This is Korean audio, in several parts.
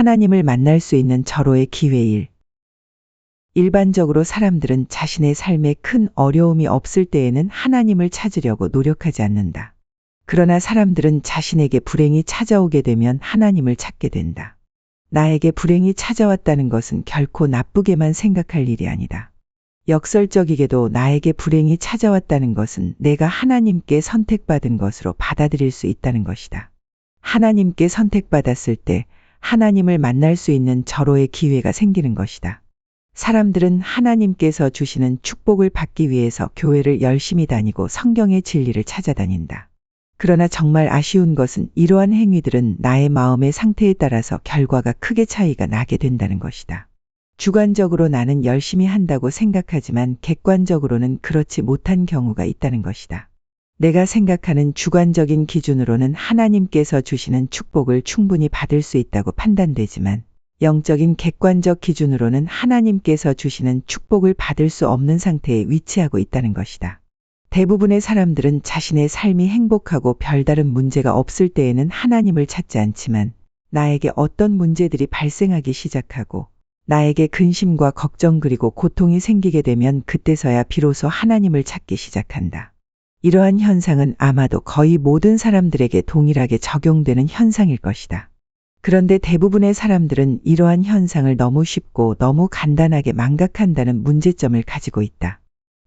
하나님을 만날 수 있는 절호의 기회일. 일반적으로 사람들은 자신의 삶에 큰 어려움이 없을 때에는 하나님을 찾으려고 노력하지 않는다. 그러나 사람들은 자신에게 불행이 찾아오게 되면 하나님을 찾게 된다. 나에게 불행이 찾아왔다는 것은 결코 나쁘게만 생각할 일이 아니다. 역설적이게도 나에게 불행이 찾아왔다는 것은 내가 하나님께 선택받은 것으로 받아들일 수 있다는 것이다. 하나님께 선택받았을 때 하나님을 만날 수 있는 절호의 기회가 생기는 것이다. 사람들은 하나님께서 주시는 축복을 받기 위해서 교회를 열심히 다니고 성경의 진리를 찾아다닌다. 그러나 정말 아쉬운 것은 이러한 행위들은 나의 마음의 상태에 따라서 결과가 크게 차이가 나게 된다는 것이다. 주관적으로 나는 열심히 한다고 생각하지만 객관적으로는 그렇지 못한 경우가 있다는 것이다. 내가 생각하는 주관적인 기준으로는 하나님께서 주시는 축복을 충분히 받을 수 있다고 판단되지만 영적인 객관적 기준으로는 하나님께서 주시는 축복을 받을 수 없는 상태에 위치하고 있다는 것이다. 대부분의 사람들은 자신의 삶이 행복하고 별다른 문제가 없을 때에는 하나님을 찾지 않지만 나에게 어떤 문제들이 발생하기 시작하고 나에게 근심과 걱정 그리고 고통이 생기게 되면 그때서야 비로소 하나님을 찾기 시작한다. 이러한 현상은 아마도 거의 모든 사람들에게 동일하게 적용되는 현상일 것이다. 그런데 대부분의 사람들은 이러한 현상을 너무 쉽고 너무 간단하게 망각한다는 문제점을 가지고 있다.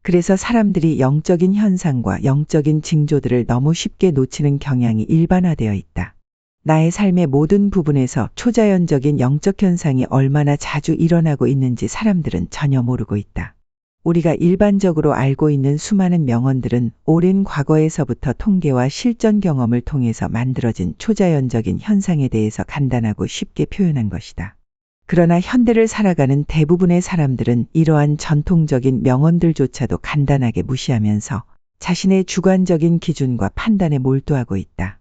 그래서 사람들이 영적인 현상과 영적인 징조들을 너무 쉽게 놓치는 경향이 일반화되어 있다. 나의 삶의 모든 부분에서 초자연적인 영적 현상이 얼마나 자주 일어나고 있는지 사람들은 전혀 모르고 있다. 우리가 일반적으로 알고 있는 수많은 명언들은 오랜 과거에서부터 통계와 실전 경험을 통해서 만들어진 초자연적인 현상에 대해서 간단하고 쉽게 표현한 것이다. 그러나 현대를 살아가는 대부분의 사람들은 이러한 전통적인 명언들조차도 간단하게 무시하면서 자신의 주관적인 기준과 판단에 몰두하고 있다.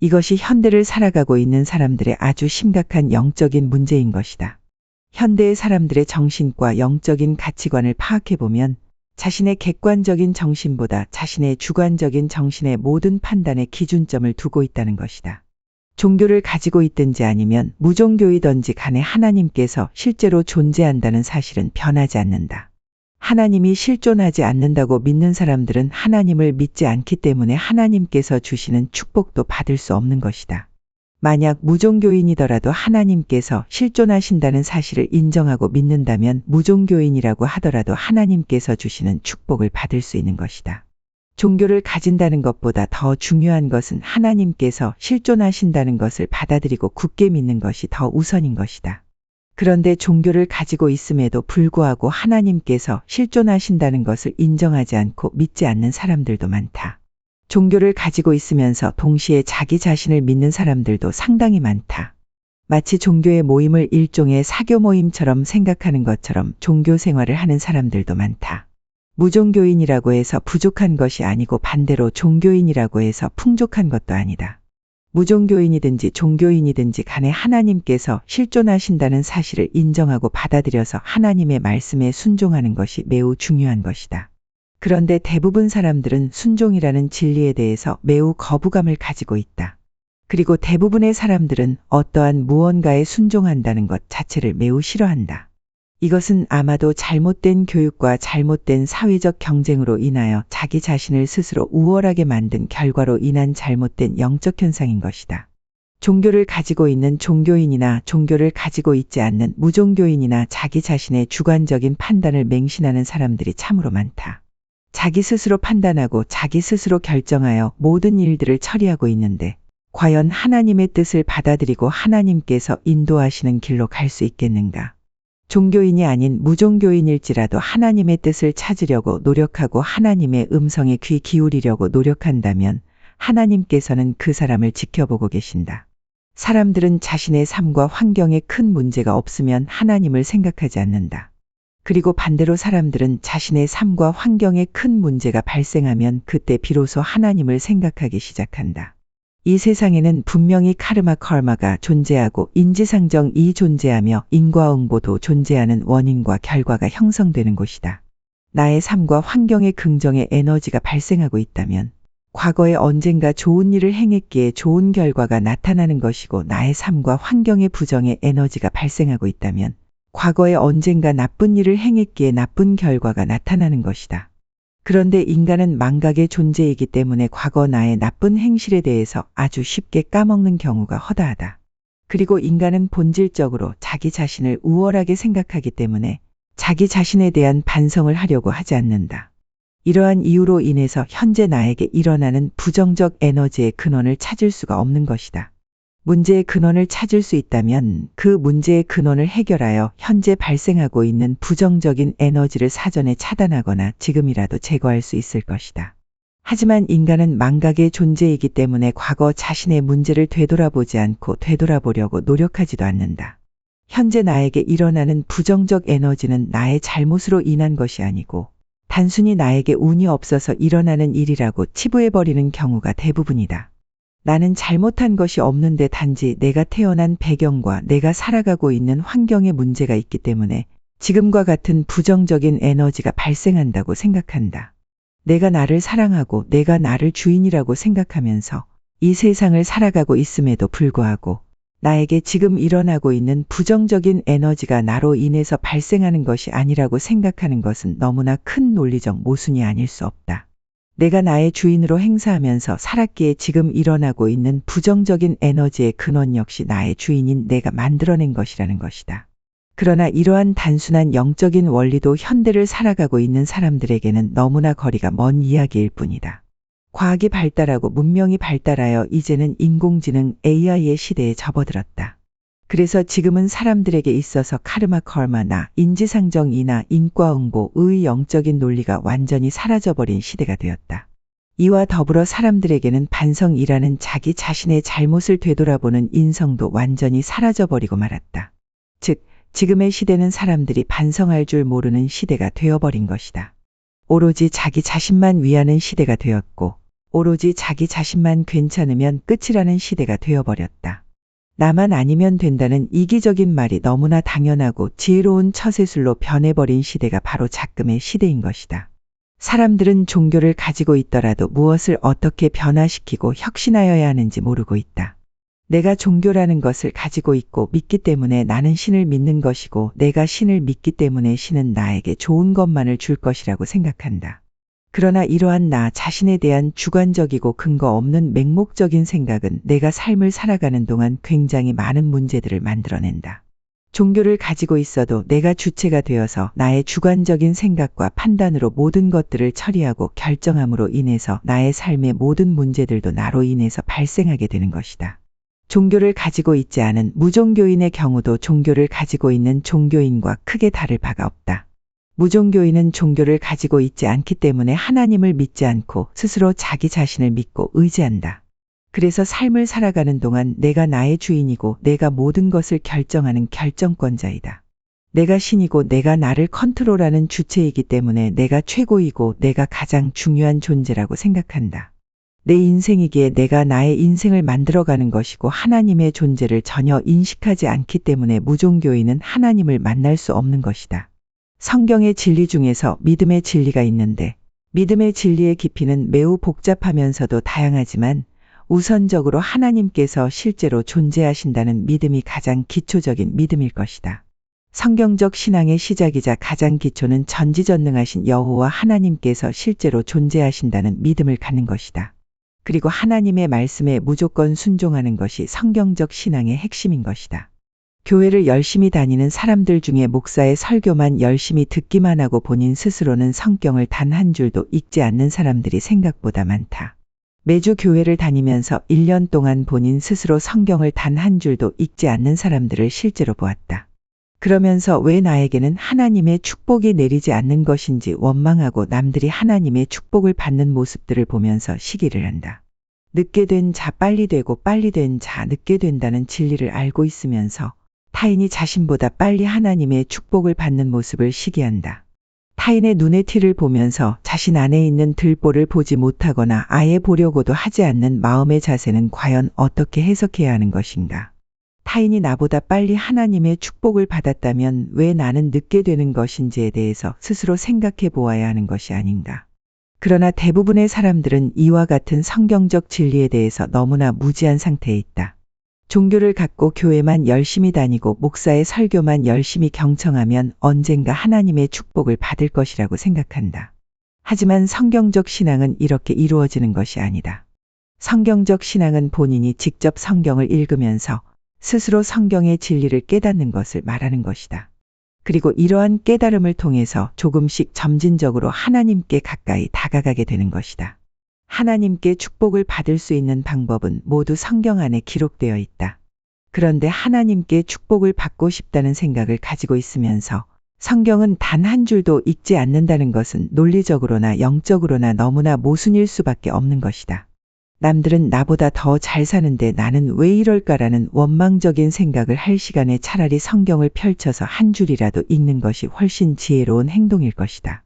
이것이 현대를 살아가고 있는 사람들의 아주 심각한 영적인 문제인 것이다. 현대의 사람들의 정신과 영적인 가치관을 파악해보면 자신의 객관적인 정신보다 자신의 주관적인 정신의 모든 판단의 기준점을 두고 있다는 것이다. 종교를 가지고 있든지 아니면 무종교이든지 간에 하나님께서 실제로 존재한다는 사실은 변하지 않는다. 하나님이 실존하지 않는다고 믿는 사람들은 하나님을 믿지 않기 때문에 하나님께서 주시는 축복도 받을 수 없는 것이다. 만약 무종교인이더라도 하나님께서 실존하신다는 사실을 인정하고 믿는다면 무종교인이라고 하더라도 하나님께서 주시는 축복을 받을 수 있는 것이다. 종교를 가진다는 것보다 더 중요한 것은 하나님께서 실존하신다는 것을 받아들이고 굳게 믿는 것이 더 우선인 것이다. 그런데 종교를 가지고 있음에도 불구하고 하나님께서 실존하신다는 것을 인정하지 않고 믿지 않는 사람들도 많다. 종교를 가지고 있으면서 동시에 자기 자신을 믿는 사람들도 상당히 많다. 마치 종교의 모임을 일종의 사교 모임처럼 생각하는 것처럼 종교 생활을 하는 사람들도 많다. 무종교인이라고 해서 부족한 것이 아니고 반대로 종교인이라고 해서 풍족한 것도 아니다. 무종교인이든지 종교인이든지 간에 하나님께서 실존하신다는 사실을 인정하고 받아들여서 하나님의 말씀에 순종하는 것이 매우 중요한 것이다. 그런데 대부분 사람들은 순종이라는 진리에 대해서 매우 거부감을 가지고 있다. 그리고 대부분의 사람들은 어떠한 무언가에 순종한다는 것 자체를 매우 싫어한다. 이것은 아마도 잘못된 교육과 잘못된 사회적 경쟁으로 인하여 자기 자신을 스스로 우월하게 만든 결과로 인한 잘못된 영적 현상인 것이다. 종교를 가지고 있는 종교인이나 종교를 가지고 있지 않는 무종교인이나 자기 자신의 주관적인 판단을 맹신하는 사람들이 참으로 많다. 자기 스스로 판단하고 자기 스스로 결정하여 모든 일들을 처리하고 있는데 과연 하나님의 뜻을 받아들이고 하나님께서 인도하시는 길로 갈 수 있겠는가? 종교인이 아닌 무종교인일지라도 하나님의 뜻을 찾으려고 노력하고 하나님의 음성에 귀 기울이려고 노력한다면 하나님께서는 그 사람을 지켜보고 계신다. 사람들은 자신의 삶과 환경에 큰 문제가 없으면 하나님을 생각하지 않는다. 그리고 반대로 사람들은 자신의 삶과 환경에 큰 문제가 발생하면 그때 비로소 하나님을 생각하기 시작한다. 이 세상에는 분명히 카르마 컬마가 존재하고 인지상정이 존재하며 인과응보도 존재하는 원인과 결과가 형성되는 곳이다. 나의 삶과 환경의 긍정의 에너지가 발생하고 있다면 과거에 언젠가 좋은 일을 행했기에 좋은 결과가 나타나는 것이고 나의 삶과 환경의 부정의 에너지가 발생하고 있다면 과거에 언젠가 나쁜 일을 행했기에 나쁜 결과가 나타나는 것이다. 그런데 인간은 망각의 존재이기 때문에 과거 나의 나쁜 행실에 대해서 아주 쉽게 까먹는 경우가 허다하다. 그리고 인간은 본질적으로 자기 자신을 우월하게 생각하기 때문에 자기 자신에 대한 반성을 하려고 하지 않는다. 이러한 이유로 인해서 현재 나에게 일어나는 부정적 에너지의 근원을 찾을 수가 없는 것이다. 문제의 근원을 찾을 수 있다면 그 문제의 근원을 해결하여 현재 발생하고 있는 부정적인 에너지를 사전에 차단하거나 지금이라도 제거할 수 있을 것이다. 하지만 인간은 망각의 존재이기 때문에 과거 자신의 문제를 되돌아보지 않고 되돌아보려고 노력하지도 않는다. 현재 나에게 일어나는 부정적 에너지는 나의 잘못으로 인한 것이 아니고 단순히 나에게 운이 없어서 일어나는 일이라고 치부해버리는 경우가 대부분이다. 나는 잘못한 것이 없는데 단지 내가 태어난 배경과 내가 살아가고 있는 환경에 문제가 있기 때문에 지금과 같은 부정적인 에너지가 발생한다고 생각한다. 내가 나를 사랑하고 내가 나를 주인이라고 생각하면서 이 세상을 살아가고 있음에도 불구하고 나에게 지금 일어나고 있는 부정적인 에너지가 나로 인해서 발생하는 것이 아니라고 생각하는 것은 너무나 큰 논리적 모순이 아닐 수 없다. 내가 나의 주인으로 행사하면서 살았기에 지금 일어나고 있는 부정적인 에너지의 근원 역시 나의 주인인 내가 만들어낸 것이라는 것이다. 그러나 이러한 단순한 영적인 원리도 현대를 살아가고 있는 사람들에게는 너무나 거리가 먼 이야기일 뿐이다. 과학이 발달하고 문명이 발달하여 이제는 인공지능 AI의 시대에 접어들었다. 그래서 지금은 사람들에게 있어서 카르마 컬마나 인지상정이나 인과응보의 영적인 논리가 완전히 사라져버린 시대가 되었다. 이와 더불어 사람들에게는 반성이라는 자기 자신의 잘못을 되돌아보는 인성도 완전히 사라져버리고 말았다. 즉, 지금의 시대는 사람들이 반성할 줄 모르는 시대가 되어버린 것이다. 오로지 자기 자신만 위하는 시대가 되었고, 오로지 자기 자신만 괜찮으면 끝이라는 시대가 되어버렸다. 나만 아니면 된다는 이기적인 말이 너무나 당연하고 지혜로운 처세술로 변해버린 시대가 바로 작금의 시대인 것이다. 사람들은 종교를 가지고 있더라도 무엇을 어떻게 변화시키고 혁신하여야 하는지 모르고 있다. 내가 종교라는 것을 가지고 있고 믿기 때문에 나는 신을 믿는 것이고 내가 신을 믿기 때문에 신은 나에게 좋은 것만을 줄 것이라고 생각한다. 그러나 이러한 나 자신에 대한 주관적이고 근거 없는 맹목적인 생각은 내가 삶을 살아가는 동안 굉장히 많은 문제들을 만들어낸다. 종교를 가지고 있어도 내가 주체가 되어서 나의 주관적인 생각과 판단으로 모든 것들을 처리하고 결정함으로 인해서 나의 삶의 모든 문제들도 나로 인해서 발생하게 되는 것이다. 종교를 가지고 있지 않은 무종교인의 경우도 종교를 가지고 있는 종교인과 크게 다를 바가 없다. 무종교인은 종교를 가지고 있지 않기 때문에 하나님을 믿지 않고 스스로 자기 자신을 믿고 의지한다. 그래서 삶을 살아가는 동안 내가 나의 주인이고 내가 모든 것을 결정하는 결정권자이다. 내가 신이고 내가 나를 컨트롤하는 주체이기 때문에 내가 최고이고 내가 가장 중요한 존재라고 생각한다. 내 인생이기에 내가 나의 인생을 만들어가는 것이고 하나님의 존재를 전혀 인식하지 않기 때문에 무종교인은 하나님을 만날 수 없는 것이다. 성경의 진리 중에서 믿음의 진리가 있는데 믿음의 진리의 깊이는 매우 복잡하면서도 다양하지만 우선적으로 하나님께서 실제로 존재하신다는 믿음이 가장 기초적인 믿음일 것이다. 성경적 신앙의 시작이자 가장 기초는 전지전능하신 여호와 하나님께서 실제로 존재하신다는 믿음을 갖는 것이다. 그리고 하나님의 말씀에 무조건 순종하는 것이 성경적 신앙의 핵심인 것이다. 교회를 열심히 다니는 사람들 중에 목사의 설교만 열심히 듣기만 하고 본인 스스로는 성경을 단 한 줄도 읽지 않는 사람들이 생각보다 많다. 매주 교회를 다니면서 1년 동안 본인 스스로 성경을 단 한 줄도 읽지 않는 사람들을 실제로 보았다. 그러면서 왜 나에게는 하나님의 축복이 내리지 않는 것인지 원망하고 남들이 하나님의 축복을 받는 모습들을 보면서 시기를 한다. 늦게 된 자 빨리 되고 빨리 된 자 늦게 된다는 진리를 알고 있으면서 타인이 자신보다 빨리 하나님의 축복을 받는 모습을 시기한다. 타인의 눈의 티를 보면서 자신 안에 있는 들보를 보지 못하거나 아예 보려고도 하지 않는 마음의 자세는 과연 어떻게 해석해야 하는 것인가? 타인이 나보다 빨리 하나님의 축복을 받았다면 왜 나는 늦게 되는 것인지에 대해서 스스로 생각해 보아야 하는 것이 아닌가? 그러나 대부분의 사람들은 이와 같은 성경적 진리에 대해서 너무나 무지한 상태에 있다. 종교를 갖고 교회만 열심히 다니고 목사의 설교만 열심히 경청하면 언젠가 하나님의 축복을 받을 것이라고 생각한다. 하지만 성경적 신앙은 이렇게 이루어지는 것이 아니다. 성경적 신앙은 본인이 직접 성경을 읽으면서 스스로 성경의 진리를 깨닫는 것을 말하는 것이다. 그리고 이러한 깨달음을 통해서 조금씩 점진적으로 하나님께 가까이 다가가게 되는 것이다. 하나님께 축복을 받을 수 있는 방법은 모두 성경 안에 기록되어 있다. 그런데 하나님께 축복을 받고 싶다는 생각을 가지고 있으면서 성경은 단 한 줄도 읽지 않는다는 것은 논리적으로나 영적으로나 너무나 모순일 수밖에 없는 것이다. 남들은 나보다 더 잘 사는데 나는 왜 이럴까라는 원망적인 생각을 할 시간에 차라리 성경을 펼쳐서 한 줄이라도 읽는 것이 훨씬 지혜로운 행동일 것이다.